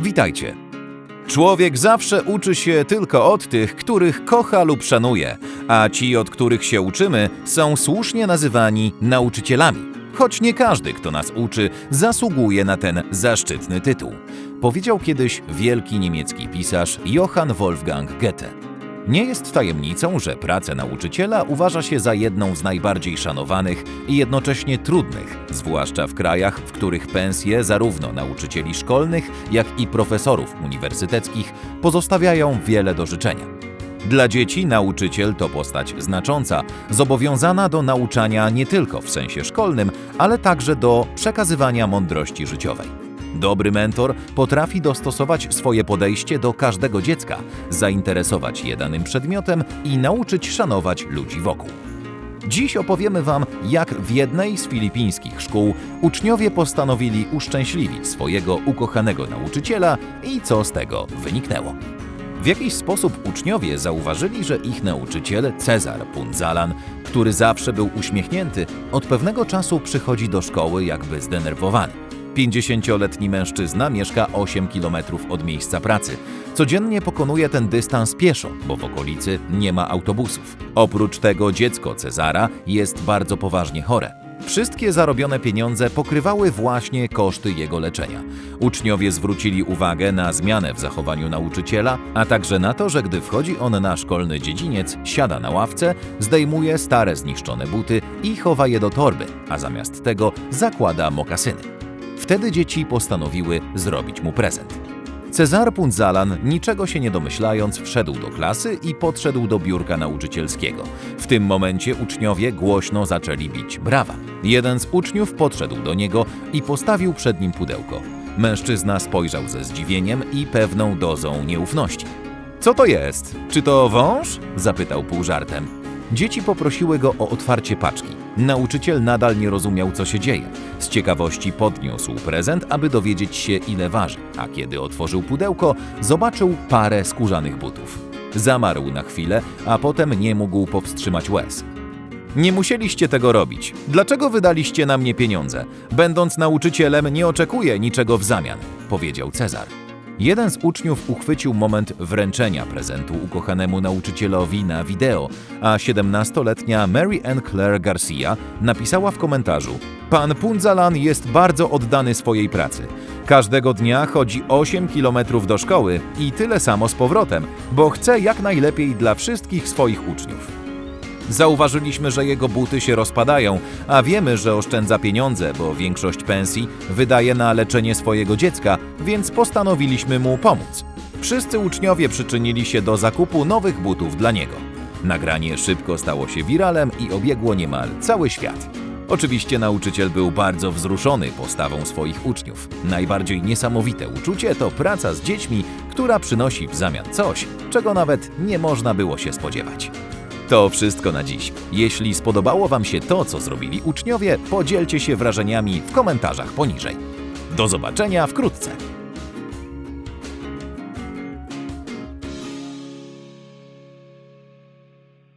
Witajcie. Człowiek zawsze uczy się tylko od tych, których kocha lub szanuje, a ci, od których się uczymy, są słusznie nazywani nauczycielami. Choć nie każdy, kto nas uczy, zasługuje na ten zaszczytny tytuł. Powiedział kiedyś wielki niemiecki pisarz Johann Wolfgang Goethe. Nie jest tajemnicą, że pracę nauczyciela uważa się za jedną z najbardziej szanowanych i jednocześnie trudnych, zwłaszcza w krajach, w których pensje zarówno nauczycieli szkolnych, jak i profesorów uniwersyteckich pozostawiają wiele do życzenia. Dla dzieci nauczyciel to postać znacząca, zobowiązana do nauczania nie tylko w sensie szkolnym, ale także do przekazywania mądrości życiowej. Dobry mentor potrafi dostosować swoje podejście do każdego dziecka, zainteresować je danym przedmiotem i nauczyć szanować ludzi wokół. Dziś opowiemy Wam, jak w jednej z filipińskich szkół uczniowie postanowili uszczęśliwić swojego ukochanego nauczyciela i co z tego wyniknęło. W jakiś sposób uczniowie zauważyli, że ich nauczyciel, Cezar Punzalan, który zawsze był uśmiechnięty, od pewnego czasu przychodzi do szkoły jakby zdenerwowany. 50-letni mężczyzna mieszka 8 km od miejsca pracy. Codziennie pokonuje ten dystans pieszo, bo w okolicy nie ma autobusów. Oprócz tego dziecko Cezara jest bardzo poważnie chore. Wszystkie zarobione pieniądze pokrywały właśnie koszty jego leczenia. Uczniowie zwrócili uwagę na zmianę w zachowaniu nauczyciela, a także na to, że gdy wchodzi on na szkolny dziedziniec, siada na ławce, zdejmuje stare zniszczone buty i chowa je do torby, a zamiast tego zakłada mokasyny. Wtedy dzieci postanowiły zrobić mu prezent. Cezar Punzalan, niczego się nie domyślając, wszedł do klasy i podszedł do biurka nauczycielskiego. W tym momencie uczniowie głośno zaczęli bić brawa. Jeden z uczniów podszedł do niego i postawił przed nim pudełko. Mężczyzna spojrzał ze zdziwieniem i pewną dozą nieufności. Co to jest? Czy to wąż? zapytał pół żartem. Dzieci poprosiły go o otwarcie paczki. Nauczyciel nadal nie rozumiał, co się dzieje. Z ciekawości podniósł prezent, aby dowiedzieć się, ile waży, a kiedy otworzył pudełko, zobaczył parę skórzanych butów. Zamarł na chwilę, a potem nie mógł powstrzymać łez. Nie musieliście tego robić. Dlaczego wydaliście na mnie pieniądze? Będąc nauczycielem, nie oczekuję niczego w zamian, powiedział Cezar. Jeden z uczniów uchwycił moment wręczenia prezentu ukochanemu nauczycielowi na wideo, a 17-letnia Mary Ann Claire Garcia napisała w komentarzu: Pan Punzalan jest bardzo oddany swojej pracy. Każdego dnia chodzi 8 km do szkoły i tyle samo z powrotem, bo chce jak najlepiej dla wszystkich swoich uczniów. Zauważyliśmy, że jego buty się rozpadają, a wiemy, że oszczędza pieniądze, bo większość pensji wydaje na leczenie swojego dziecka, więc postanowiliśmy mu pomóc. Wszyscy uczniowie przyczynili się do zakupu nowych butów dla niego. Nagranie szybko stało się wiralem i obiegło niemal cały świat. Oczywiście nauczyciel był bardzo wzruszony postawą swoich uczniów. Najbardziej niesamowite uczucie to praca z dziećmi, która przynosi w zamian coś, czego nawet nie można było się spodziewać. To wszystko na dziś. Jeśli spodobało Wam się to, co zrobili uczniowie, podzielcie się wrażeniami w komentarzach poniżej. Do zobaczenia wkrótce.